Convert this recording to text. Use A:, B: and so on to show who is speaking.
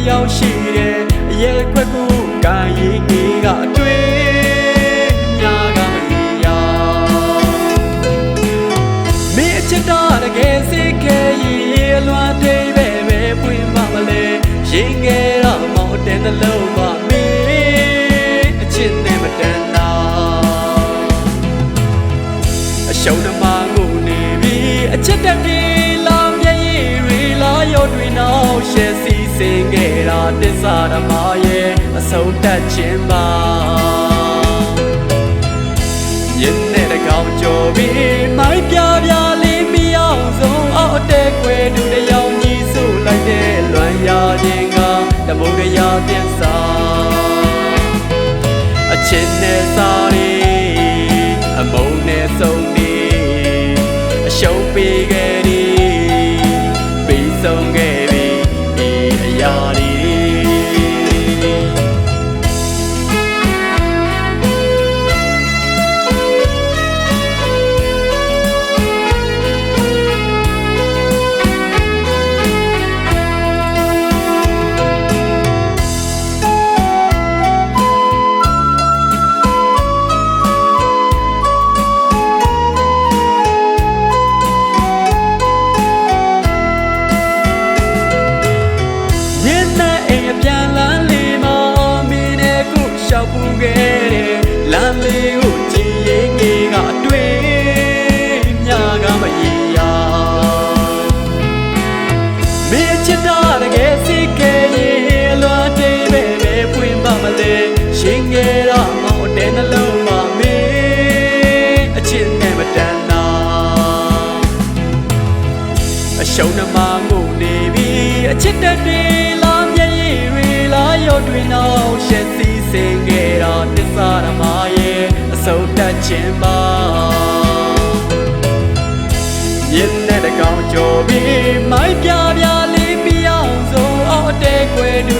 A: တစ်ယောက်ရှိတယ်အရဲ့ခွက်ကူကာရင်ငေးကအတွင်းများကမလီယာမင်းအချစ်တော်တကယ်စိတ်ခဲရင်လွားတိတ်ပဲပဲပွင့်ပါမလဲရင်ငယ်တော့မောင်တဲ့နှလုံးမှာမင်းအချစ်နဲ့မတန်တာအရှုံးနှမကိုနေပြီအချစ်တက်တွေလောင်ပြည့်ရည်တွေလာရောတွေနောက်ရှက်စီစင် ခဲ့တာတစ္ဆာဓမ္မရဲ့အဆုံးတတ်ခြင်းပါယင်းနဲ့တကောင်ကြော်ပြီးမိုင်းပြပြလေးမအောင်ဆုံးအောက်တဲ့ခွေတူတယောက်ညီစုလိုက်တဲ့လွမ်းရခြင်းကတမုဒရာတင်စာအချစ်နဲ့စားရီ လမ်းလေးကိုကြည်ရင်ငေးကအတွင်းမြာကမရေရာမင်းချစ်တာတကယ်စိတ်ကဲရင်လွားတိတ်ပဲပဲပွင့်ပါမလဲရှင်ငယ်တော့မောင်တဲ့နှလုံးမှာမင်းအချစ်နဲ့မတန်တာအရှုံးနှမငိုနေပြီအချစ်တက်တွေလာမျက်ရည်တွေလာရောတွေနောက်ရှက်စီး ဆုံးတတ်ခြင်းပါမြင်းနဲ့တကောင်ကြော်ပြီးမိုင်းပြပြလေးပြအောင်ဆုံးအော်တဲ့ခွေတူတယောက်ညီစုလိုက်တဲ့လွမ်းရခြင်းကတ